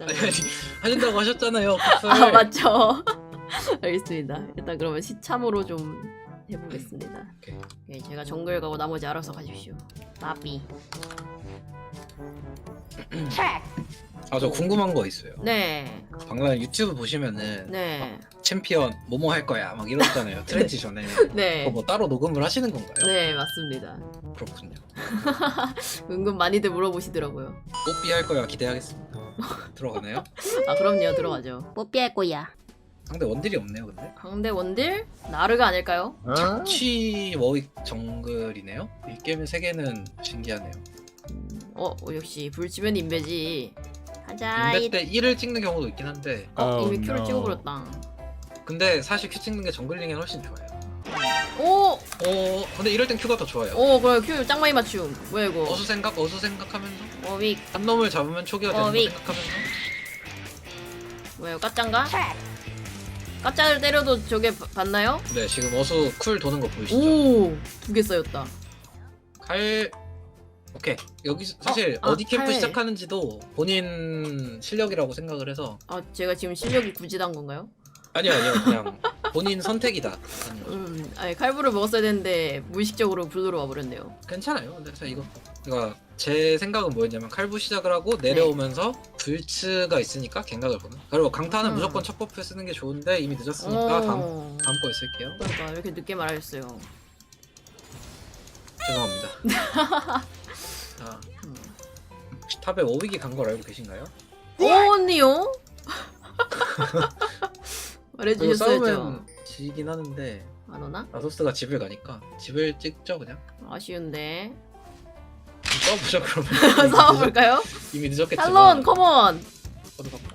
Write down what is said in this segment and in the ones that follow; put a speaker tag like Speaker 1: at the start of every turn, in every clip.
Speaker 1: 일단
Speaker 2: 아니, 아니 하신다고 하셨잖아요.
Speaker 1: 아 맞죠. 알겠습니다. 일단 그러면 시참으로 좀 해보겠습니다.
Speaker 2: 오케이.
Speaker 1: 예, 제가 정글 가고 나머지 알아서 가십시오. 나비.
Speaker 2: 아 저 궁금한 거 있어요.
Speaker 1: 네,
Speaker 2: 방금 유튜브 보시면은
Speaker 1: 네,
Speaker 2: 챔피언 뭐뭐 할 거야 막 이러잖아요. 트렌치 전에.
Speaker 1: 네,
Speaker 2: 그거 뭐 따로 녹음을 하시는 건가요?
Speaker 1: 네 맞습니다.
Speaker 2: 그렇군요.
Speaker 1: 은근 많이들 물어보시더라고요.
Speaker 2: 뽀삐 할 거야 기대하겠습니다. 들어가나요?
Speaker 1: 아 그럼요 들어가죠. 뽀삐할 거야.
Speaker 2: 상대 원딜이 없네요 근데.
Speaker 1: 강대 원딜 나르가 아닐까요?
Speaker 2: 착취 워익 정글이네요. 이 게임의 세계는 신기하네요.
Speaker 1: 음, 어, 어, 역시 불치면 인베지. 가자.
Speaker 2: 인베
Speaker 1: 이...
Speaker 2: 때 1을 찍는 경우도 있긴 한데
Speaker 1: 어, 이미
Speaker 3: Oh,
Speaker 1: 큐를
Speaker 3: no.
Speaker 1: 찍어버렸다.
Speaker 2: 근데 사실 큐 찍는 게 정글링이 훨씬 좋아요.
Speaker 1: 오,
Speaker 2: 어 근데 이럴 땐 큐가 더 좋아요.
Speaker 1: 오 그래 큐짱 많이 맞춤. 뭐야 이거?
Speaker 2: 어수 생각 어수 생각하면서
Speaker 1: 어윅
Speaker 2: 한 놈을 잡으면 초기화 되는
Speaker 1: 어,
Speaker 2: 거
Speaker 1: 윅.
Speaker 2: 생각하면서
Speaker 1: 뭐예요? 까짠가? 까짜를 때려도 저게 바- 봤나요?
Speaker 2: 네 지금 어수 쿨 도는 거 보이시죠?
Speaker 1: 오, 두 개 쌓였다.
Speaker 2: 칼 오케이 여기 사실
Speaker 1: 아,
Speaker 2: 어, 디 캠프
Speaker 1: 칼.
Speaker 2: 시작하는지도 본인 실력이라고 생각을 해서
Speaker 1: 아, 제가 지금 실력이 굳이단 건가요?
Speaker 2: 아니요 아니요 그냥 본인 선택이다
Speaker 1: 음, 아니 칼부를 먹었어야 되는데 무의식적으로 블루로 와버렸네요.
Speaker 2: 괜찮아요 근데 자 이거 그러니까 제 생각은 뭐였냐면 칼부 시작을 하고 내려오면서 불츠가 있으니까 갱각을 보는 그리고 강타는
Speaker 1: 음.
Speaker 2: 무조건 첫 버프에 쓰는 게 좋은데 이미 늦었으니까 다음
Speaker 1: 오,
Speaker 2: 다음 거에 쓸게요
Speaker 1: 그러니까 이렇게 늦게 말하셨어요.
Speaker 2: 죄송합니다 자
Speaker 1: 음.
Speaker 2: 혹시 탑에 오빅이 간걸 알고 계신가요?
Speaker 1: 오, 언니요?
Speaker 2: 그리고
Speaker 1: 말해주셨어야죠.
Speaker 2: 싸우면 지긴 하는데
Speaker 1: 안 오나?
Speaker 2: 라소스가 집을 가니까 집을 찍죠 그냥
Speaker 1: 아쉬운데.
Speaker 2: 싸워보죠 그러면
Speaker 1: 싸워볼까요?
Speaker 2: 이미 늦었겠지만
Speaker 1: 탈론, 컴온!
Speaker 2: 어디 갈까?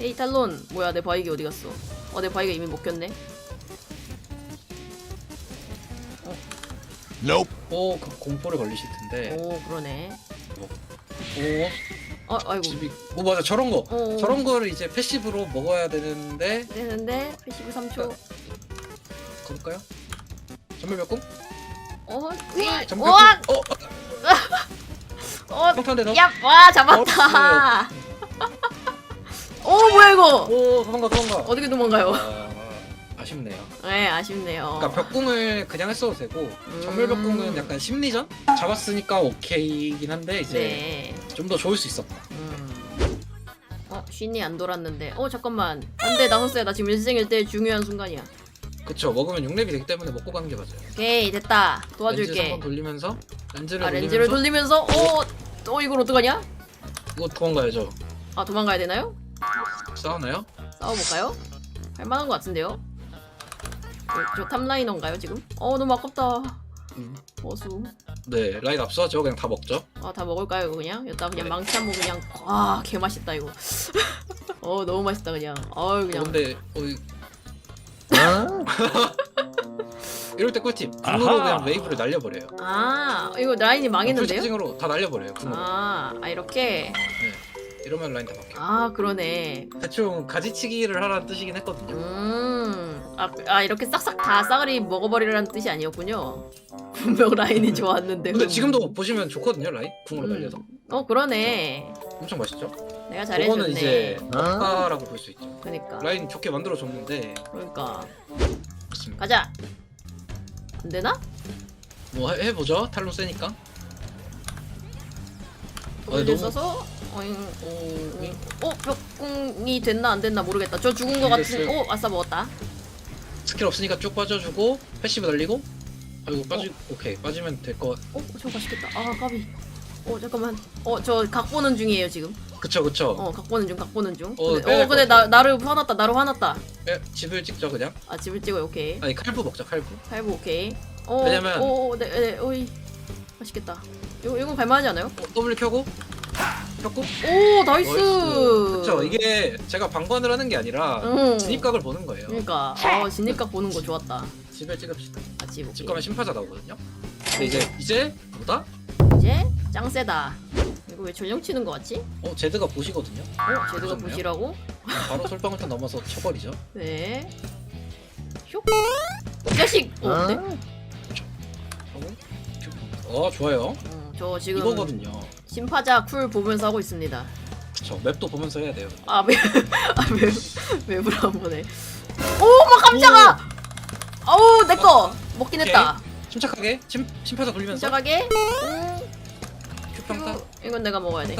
Speaker 1: 에이 탈론 뭐야 내 바이기 어디 갔어? 어내 바이가 이미 먹혔네.
Speaker 3: Nope.
Speaker 2: 오, 그 공포를 걸리실 텐데.
Speaker 1: 오 그러네.
Speaker 2: 오,
Speaker 1: 어 아이고.
Speaker 2: 집이. 오 맞아 저런 거.
Speaker 1: 어,
Speaker 2: 저런 거를 이제 패시브로 먹어야 되는데
Speaker 1: 되는데 패시브 3초.
Speaker 2: 걸까요? 전멸벽궁?
Speaker 1: 어,
Speaker 2: 전멸벽궁?
Speaker 1: 우와,
Speaker 2: 어,
Speaker 1: 어,
Speaker 2: 평탄대 너.
Speaker 1: 야, 와 잡았다. 오 뭐야 이거?
Speaker 2: 오, 도망가 도망가.
Speaker 1: 어떻게 도망가요?
Speaker 2: 아, 아쉽네요.
Speaker 1: 네 아쉽네요.
Speaker 2: 그러니까 벽궁을 그냥 했어도 되고
Speaker 1: 음.
Speaker 2: 전멸 벽궁은 약간 심리전? 잡았으니까 오케이긴 한데 이제
Speaker 1: 네.
Speaker 2: 좀 더 좋을 수 있었다.
Speaker 1: 음. 어 쉰이 안 돌았는데. 어 잠깐만. 안돼 나섰어요. 나 지금 일생일 때 중요한 순간이야.
Speaker 2: 그쵸 먹으면 6렙이 되기 때문에 먹고 가는 게 맞아요.
Speaker 1: 오케이 됐다. 도와줄게.
Speaker 2: 한번 돌리면서 렌즈를
Speaker 1: 아
Speaker 2: 돌리면서
Speaker 1: 렌즈를 돌리면서 어, 어 이걸 어떡하냐?
Speaker 2: 이거 도망가야죠.
Speaker 1: 아 도망가야 되나요?
Speaker 2: 싸우나요?
Speaker 1: 싸워볼까요? 할 만한 것 같은데요? 어, 저 탑라이너인가요 지금? 어 너무 아깝다.
Speaker 2: 음.
Speaker 1: 어수.
Speaker 2: 네 라인 앞서죠. 그냥 다 먹죠.
Speaker 1: 아 다 먹을까요 이거 그냥? 여기다 그냥
Speaker 2: 네.
Speaker 1: 망치 한번 그냥 와 개맛있다 이거. 어 너무 맛있다 그냥. 어우 그냥.
Speaker 2: 근데 어, 이- 이럴 때 꿀팁. 궁으로
Speaker 3: 아하.
Speaker 2: 그냥 웨이브를 날려버려요.
Speaker 1: 아 이거 라인이 망했는데요?
Speaker 2: 풀스팅으로 다 날려버려요. 궁으로.
Speaker 1: 아, 아 이렇게.
Speaker 2: 이러면 라인 다 막혀.
Speaker 1: 아 그러네.
Speaker 2: 대충 가지치기를 하라는 뜻이긴 했거든요.
Speaker 1: 음. 아, 아 이렇게 싹싹 다 싸그리 먹어버리라는 뜻이 아니었군요. 분명 라인이 좋았는데.
Speaker 2: 근데 지금도 보시면 좋거든요 라인. 궁으로
Speaker 1: 음.
Speaker 2: 날려서.
Speaker 1: 어 그러네.
Speaker 2: 엄청 맛있죠.
Speaker 1: 내가
Speaker 2: 그거는 이제
Speaker 1: 잘해줬네.
Speaker 2: 아까라고 볼 수 있죠.
Speaker 1: 그러니까.
Speaker 2: 라인 좋게 만들어줬는데
Speaker 1: 그러니까.
Speaker 2: 그렇습니다.
Speaker 1: 가자. 안 되나?
Speaker 2: 뭐 해, 해보죠. 탈론 세니까.
Speaker 1: 돌을
Speaker 2: 너무-
Speaker 1: 써서 어잉 오, 어 벽궁이 됐나 안 됐나 모르겠다. 저 죽은 거 같은.
Speaker 2: 됐어요.
Speaker 1: 오 아싸 먹었다.
Speaker 2: 스킬 없으니까 쭉 빠져주고 패시브 날리고. 아이고 빠지 오케이 빠지면 될 거.
Speaker 1: 어 저거 맛있겠다. 아 까비. 어 잠깐만. 어저 각 보는 중이에요 지금.
Speaker 2: 그쵸 그쵸.
Speaker 1: 어각 보는 중각 보는 중.
Speaker 2: 어,
Speaker 1: 근데,
Speaker 2: 빼야
Speaker 1: 어 근데
Speaker 2: 될것.
Speaker 1: 나 나를 화났다 나를 화났다.
Speaker 2: 예, 집을 찍죠 그냥.
Speaker 1: 아 집을 찍어요 오케이.
Speaker 2: 아니 칼부 먹자 칼부.
Speaker 1: 팔부 오케이. 어,
Speaker 2: 왜냐면-
Speaker 1: 오, 오, 네, 네, 오이 맛있겠다. 이거 이거 갈만하지 않아요?
Speaker 2: 어, 더블 켜고 켰고.
Speaker 1: 오 나이스.
Speaker 2: 그쵸 이게 제가 방관을 하는 게 아니라
Speaker 1: 응.
Speaker 2: 진입각을 보는 거예요.
Speaker 1: 그러니까 아 진입각 보는 거 좋았다.
Speaker 2: 집을 찍읍시다.
Speaker 1: 아 집.
Speaker 2: 집
Speaker 1: 오케이.
Speaker 2: 가면 심파자 나오거든요. 근데 이제 이제 뭐다?
Speaker 1: 이제 짱 세다. 이거 왜 전령 치는 거 같지?
Speaker 2: 어 제드가 보시거든요.
Speaker 1: 어 제드가
Speaker 2: 무섭네요.
Speaker 1: 보시라고?
Speaker 2: 바로 솔방울 탄 넘어서 쳐버리죠.
Speaker 1: 네. 슉. 이 자식. 어, 네?
Speaker 2: 하고 어 좋아요.
Speaker 1: 어, 저 지금
Speaker 2: 이거거든요.
Speaker 1: 심파자 쿨 보면서 하고 있습니다.
Speaker 2: 그쵸 맵도 보면서 해야 돼요
Speaker 1: 아 맵, 아 맵, 맵을 한 번에. 오 막 깜짝아. 어우 내거 먹긴 했다.
Speaker 2: 침착하게 침, 침파자 돌리면서
Speaker 1: 시작하게. 음. 이건 내가 먹어야 돼.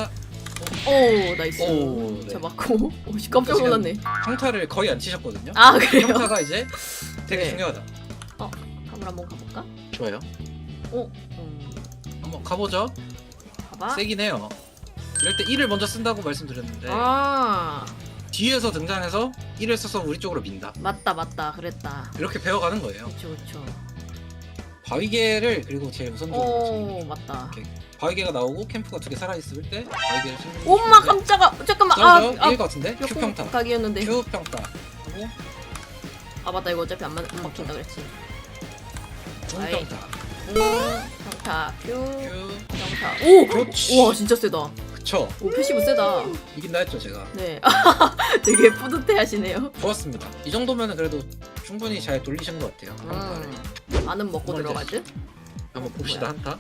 Speaker 1: 오 나이스.
Speaker 2: 오, 네.
Speaker 1: 잡았고. 오 씨 깜짝 놀랐네.
Speaker 2: 평타를 거의 안 치셨거든요
Speaker 1: 아 그래요?
Speaker 2: 평타가 이제 되게
Speaker 1: 네.
Speaker 2: 중요하다
Speaker 1: 한번 한번 가볼까?
Speaker 2: 좋아요
Speaker 1: 오. 음,
Speaker 2: 한번 가보죠
Speaker 1: 봐봐.
Speaker 2: 세긴 해요 이럴 때 1을 먼저 쓴다고 말씀드렸는데
Speaker 1: 아
Speaker 2: 뒤에서 등장해서 1을 써서 우리 쪽으로 민다
Speaker 1: 맞다 맞다 그랬다.
Speaker 2: 이렇게 배워가는 거예요
Speaker 1: 그쵸 그쵸.
Speaker 2: 바위개를 그리고 제일 우선적으로
Speaker 1: 오 맞다.
Speaker 2: 바위개가 나오고 캠프가 두 개 살아있을 때 바위개를 챙기는 게
Speaker 1: 엄마 깜짝아. 잠깐만.
Speaker 2: 싸우죠?
Speaker 1: 아, 아
Speaker 2: 이길 것 같은데?
Speaker 1: 몇
Speaker 2: 큐평타
Speaker 1: 번 각이었는데.
Speaker 2: 큐평타 하고
Speaker 1: 아 맞다 이거 어차피 안, 맞, 안 그랬지.
Speaker 2: 중평타
Speaker 1: 음, 평타
Speaker 2: 큐큐
Speaker 1: 평타. 오
Speaker 2: 그렇지.
Speaker 1: 우와 진짜 세다.
Speaker 2: 그쵸
Speaker 1: 오 패시브 세다.
Speaker 2: 이긴다 했죠 제가
Speaker 1: 네. 되게 뿌듯해 하시네요.
Speaker 2: 좋았습니다 이 정도면 그래도 충분히 잘 돌리신 것 같아요
Speaker 1: 음. 반은 먹고 듯.
Speaker 2: 한번 봅시다? 한타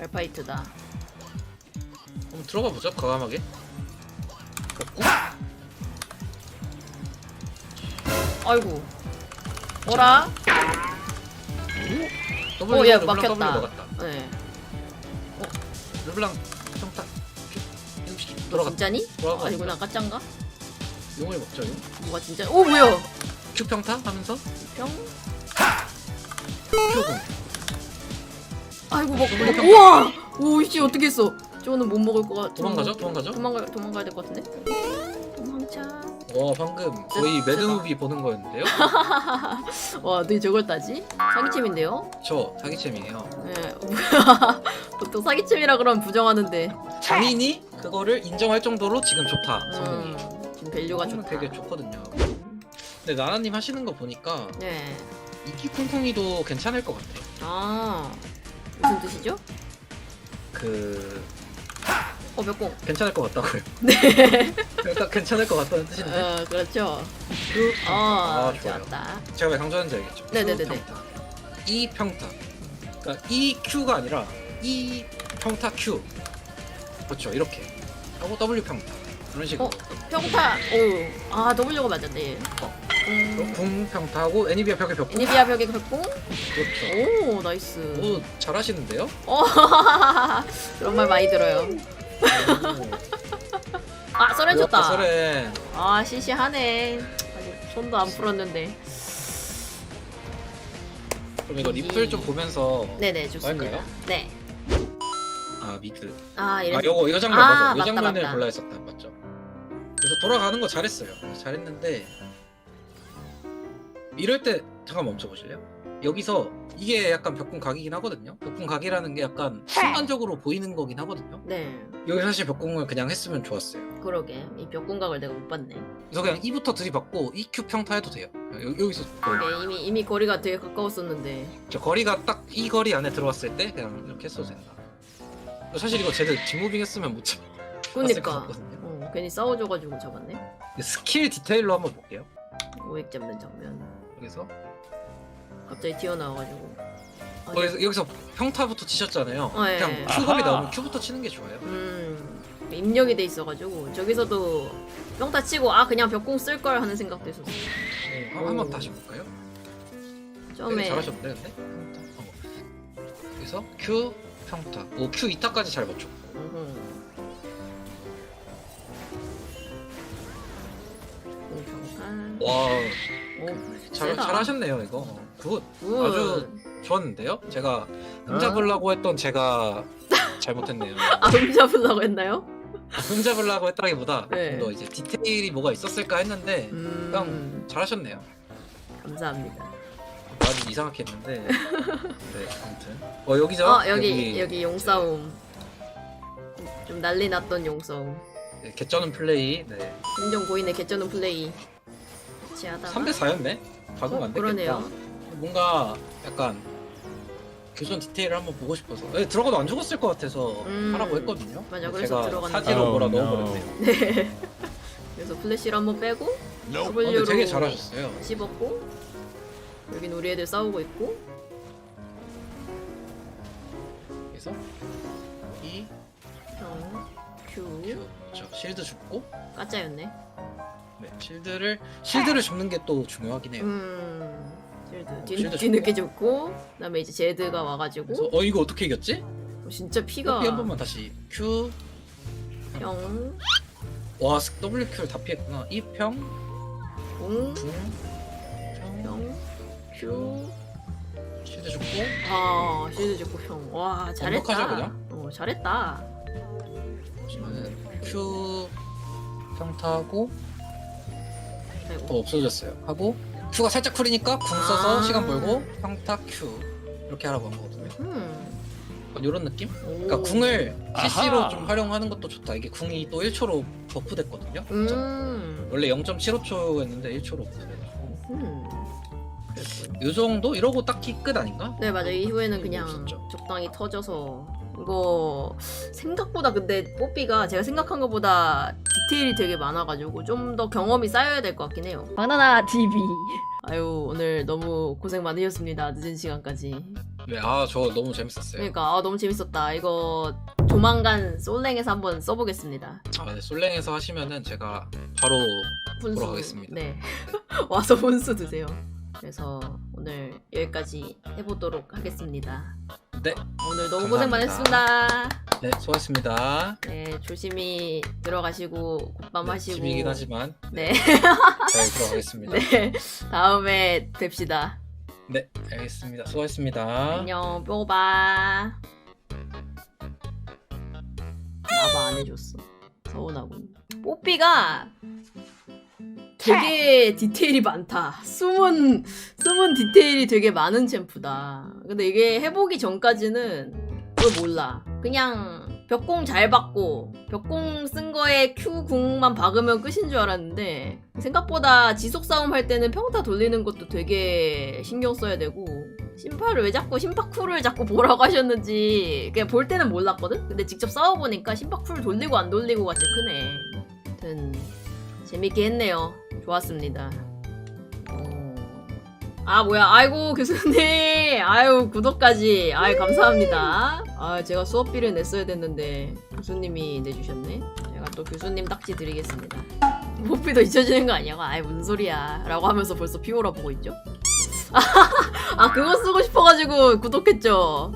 Speaker 1: 말파이트다.
Speaker 2: 한번 들어가 보죠 과감하게 걷고
Speaker 1: 아이고. 뭐라?
Speaker 2: W
Speaker 1: 오, 얘
Speaker 2: 르블랑
Speaker 1: 막혔다.
Speaker 2: 막았다
Speaker 1: 네.
Speaker 2: 르블랑 평타
Speaker 1: 큐너
Speaker 2: 돌아갔다
Speaker 1: 진짜니?
Speaker 2: 돌아가.
Speaker 1: 어, 아니구나 까짠가?
Speaker 2: 용을 먹죠 용
Speaker 1: 뭐가 진짜? 오 뭐야?
Speaker 2: 큐 평타 하면서
Speaker 1: 병?
Speaker 2: 큐공
Speaker 1: 아이고 먹.
Speaker 2: 너무
Speaker 1: 먹 우와! 오씨 어떻게 했어? 저거는 못 먹을 것 같아.
Speaker 2: 도망가죠 도망가죠
Speaker 1: 도망가 도망가야 될 것 같은데? 도망자.
Speaker 2: 와 방금 거의
Speaker 1: 쎄-
Speaker 2: 매드무비 보는 거였는데요
Speaker 1: 와, 어떻게 저걸 따지? 사기챔인데요?
Speaker 2: 저 사기챔이에요
Speaker 1: 네. 보통 사기챔이라 그러면 부정하는데.
Speaker 2: 장인이 그거를 인정할 정도로 지금 좋다 성능이
Speaker 1: 음, 지금 밸류가
Speaker 2: 성능
Speaker 1: 좋다.
Speaker 2: 되게 좋거든요 근데 나나님 하시는 거 보니까
Speaker 1: 네.
Speaker 2: 이기 쿵쿵이도 괜찮을 것 같아
Speaker 1: 아 무슨 뜻이죠?
Speaker 2: 그
Speaker 1: 어, 몇 공?
Speaker 2: 괜찮을 것 같다고요
Speaker 1: 네.
Speaker 2: 일단 괜찮을 것 같다는 뜻인데
Speaker 1: 어, 그렇죠.
Speaker 2: 그
Speaker 1: 어,
Speaker 2: 아, 좋아요.
Speaker 1: 좋았다.
Speaker 2: 제가 왜 강조하는지 알겠죠?
Speaker 1: 네네네네.
Speaker 2: Q 평타. 이 평타. 그러니까 이 Q가 아니라 이 평타 Q. 그렇죠. 이렇게. 하고 W 평타. 이런 식으로.
Speaker 1: 어, 평타. 오, 아 W가 맞았네. 어, 음,
Speaker 2: 궁 평타하고 애니비아 벽에 벽.
Speaker 1: 애니비아 벽에 벽공.
Speaker 2: 그렇죠.
Speaker 1: 오, 나이스.
Speaker 2: 오 잘하시는데요?
Speaker 1: 어, 그런 말 많이 들어요. 아, 썰해 줬다.
Speaker 2: 서렌.
Speaker 1: 아, 시시하네. 아직 손도 안 풀었는데.
Speaker 2: 그럼 이거 리플 좀 보면서
Speaker 1: 네네, 좋습니다.
Speaker 2: 할까요?
Speaker 1: 네.
Speaker 2: 아 미드.
Speaker 1: 아, 이래.
Speaker 2: 아 요거 이거 장면
Speaker 1: 아,
Speaker 2: 맞아. 이
Speaker 1: 맞다,
Speaker 2: 장면을
Speaker 1: 맞다.
Speaker 2: 골라 했었다. 맞죠? 그래서 돌아가는 거 잘했어요. 잘했는데 이럴 때 잠깐 멈춰 보실래요? 여기서 이게 약간 벽궁 각이긴 하거든요. 벽궁 각이라는 게 약간 순간적으로 보이는 거긴 하거든요.
Speaker 1: 네,
Speaker 2: 여기 사실 벽궁을 그냥 했으면 좋았어요.
Speaker 1: 그러게. 이 벽공각을 내가 못 봤네.
Speaker 2: 그래서 그냥 E부터 들이받고 EQ 평타 해도 돼요. 여, 여기서 뭐,
Speaker 1: 이게 이미 이미 거리가 되게 가까웠었는데.
Speaker 2: 저 거리가 딱 이 거리 안에 들어왔을 때 그냥 이렇게 했어도 된다. 사실 이거 쟤들 뒷무빙 했으면 못 잡았을 것
Speaker 1: 그러니까.
Speaker 2: 같거든요.
Speaker 1: 어, 괜히 싸워줘가지고 잡았네.
Speaker 2: 스킬 디테일로 한번 볼게요.
Speaker 1: 오액 잡는 장면.
Speaker 2: 여기서
Speaker 1: 갑자기 튀어나와가지고. 아,
Speaker 2: 어, 여기서, 여기서 평타부터 치셨잖아요.
Speaker 1: 어, 예.
Speaker 2: 그냥 Q검이 나오면 Q부터 치는 게 좋아요.
Speaker 1: 음 입력이 돼 있어가지고 저기서도 평타 치고 아 그냥 벽공 쓸 걸 하는 생각도 했었어.
Speaker 2: 어, 한- 한번 다시 볼까요? 되게
Speaker 1: 처음에
Speaker 2: 잘하셨는데 근데? 평타. 어. 여기서 Q 평타. 오 Q 2타까지 잘 맞췄고.
Speaker 1: 공평타.
Speaker 2: 와,
Speaker 1: 오
Speaker 2: 잘,
Speaker 1: 세다.
Speaker 2: 잘하셨네요 이거. 굿.
Speaker 1: 굿.
Speaker 2: 아주 좋았는데요? 제가 흠잡으려고 했던 제가 잘못했네요.
Speaker 1: 아 흠잡으려고 했나요?
Speaker 2: 흠잡으려고 했다기보다
Speaker 1: 네.
Speaker 2: 좀 더 이제 디테일이 뭐가 있었을까 했는데
Speaker 1: 음
Speaker 2: 그냥 잘하셨네요.
Speaker 1: 감사합니다.
Speaker 2: 아주 이상하게 했는데. 네, 아무튼. 어 여기죠?
Speaker 1: 어 여기 여기 용싸움. 좀 난리 났던 용싸움.
Speaker 2: 네, 개쩌는 플레이. 네.
Speaker 1: 심정 보이네 개쩌는 플레이. 같이 하다가
Speaker 2: 3대 4였네. 박으면
Speaker 1: 어,
Speaker 2: 안 되겠다.
Speaker 1: 그러네요.
Speaker 2: 뭔가 약간 교전 디테일을 한번 보고 싶어서 네, 들어가도 안 죽었을 것 같아서
Speaker 1: 음,
Speaker 2: 하라고 했거든요.
Speaker 1: 맞아, 그래서
Speaker 2: 제가
Speaker 1: 들어갔는데.
Speaker 2: 사지로 뭐라
Speaker 3: Oh, no.
Speaker 2: 넣어버렸네요.
Speaker 1: 네. 그래서 플래시를 한번 빼고
Speaker 2: 어, 근데
Speaker 1: W로
Speaker 2: 되게 잘하셨어요.
Speaker 1: 씹었고 여긴 우리 애들 싸우고 있고
Speaker 2: 그래서 E
Speaker 1: 평, Q,
Speaker 2: 그렇죠. 실드 줍고
Speaker 1: 까짜였네.
Speaker 2: 네, 실드를 실드를 줍는 게 또 중요하긴 해요.
Speaker 1: 음. 실드 뒤,
Speaker 2: 실드
Speaker 1: 뒤늦게 줬고 그다음에 이제 제드가 와가지고
Speaker 2: 그래서 어 이거 어떻게 이겼지?
Speaker 1: 어, 진짜 피가
Speaker 2: 뽀삐 한 번만 다시 Q
Speaker 1: 평,
Speaker 2: 와 WQ를 다 피했구나. 이평
Speaker 1: 공,
Speaker 2: 궁평
Speaker 1: 평, 큐.
Speaker 2: 실드 줍고
Speaker 1: 아 실드 줬고 평. 와 잘했다.
Speaker 2: 완벽하죠, 그냥?
Speaker 1: 어 잘했다.
Speaker 2: 보시면은 Q
Speaker 1: 평타하고
Speaker 2: 어 없어졌어요. 하고 Q가 살짝 쿨이니까 궁 써서
Speaker 1: 아.
Speaker 2: 시간 벌고 평타 Q 이렇게 하라고 한 거거든요.
Speaker 1: 음.
Speaker 2: 이런 느낌?
Speaker 1: 오.
Speaker 2: 그러니까 궁을 CC로
Speaker 3: 아하.
Speaker 2: 좀 활용하는 것도 좋다. 이게 궁이 또 1초로 버프됐거든요.
Speaker 1: 음.
Speaker 2: 원래 0.75초였는데 1초로 버프돼가지고
Speaker 1: 음. 그랬군.
Speaker 2: 이 정도 이러고 딱히 끝 아닌가?
Speaker 1: 네 맞아 이후에는 그냥
Speaker 2: 없었죠.
Speaker 1: 적당히 터져서 이거 생각보다 근데 뽀삐가 제가 생각한 것보다 디테일이 되게 많아가지고 좀 더 경험이 쌓여야 될 것 같긴 해요. 바나나 TV 아유 오늘 너무 고생 많으셨습니다 늦은 시간까지.
Speaker 2: 네, 아 저 너무 재밌었어요.
Speaker 1: 그러니까 아, 너무 재밌었다. 이거 조만간 솔랭에서 한번 써보겠습니다.
Speaker 2: 아, 네, 솔랭에서 하시면은 제가 바로
Speaker 1: 분수.
Speaker 2: 보러 가겠습니다.
Speaker 1: 네. 와서 분수 드세요. 그래서 오늘 여기까지 해보도록 하겠습니다
Speaker 2: 네,
Speaker 1: 오늘 너무 고생
Speaker 2: 감사합니다.
Speaker 1: 많으셨습니다
Speaker 2: 네 수고하셨습니다.
Speaker 1: 네, 조심히 들어가시고 굿밤
Speaker 2: 네,
Speaker 1: 하시고.
Speaker 2: 집이긴 하지만
Speaker 1: 네,
Speaker 2: 잘 들어가겠습니다. 네.
Speaker 1: 네, 다음에 뵙시다.
Speaker 2: 알겠습니다. 수고하셨습니다.
Speaker 1: 안녕, 뽀바. 나봐 안 해줬어. 서운하군. 뽀삐가 되게 디테일이 많다. 숨은 숨은 디테일이 되게 많은 챔프다. 근데 이게 해보기 전까지는 그걸 몰라. 그냥 벽공 잘 받고 벽공 쓴 거에 Q 궁만 박으면 끝인 줄 알았는데 생각보다 지속 싸움 할 때는 평타 돌리는 것도 되게 신경 써야 되고 심파를 왜 자꾸 심파 쿨을 자꾸 보라고 하셨는지 그냥 볼 때는 몰랐거든? 근데 직접 싸워보니까 심파 쿨 돌리고 안 돌리고가 제일 크네. 아무튼 재밌게 했네요. 좋았습니다. 어. 아 뭐야. 아이고 교수님. 아유 구독까지. 아유 감사합니다. 아 제가 수업비를 냈어야 됐는데 교수님이 내주셨네. 제가 또 교수님 딱지 드리겠습니다. 수업비도 잊혀지는 거 아니야 아이 무슨 소리야. 라고 하면서 벌써 피오라 보고 있죠? 아 그거 쓰고 싶어가지고 구독했죠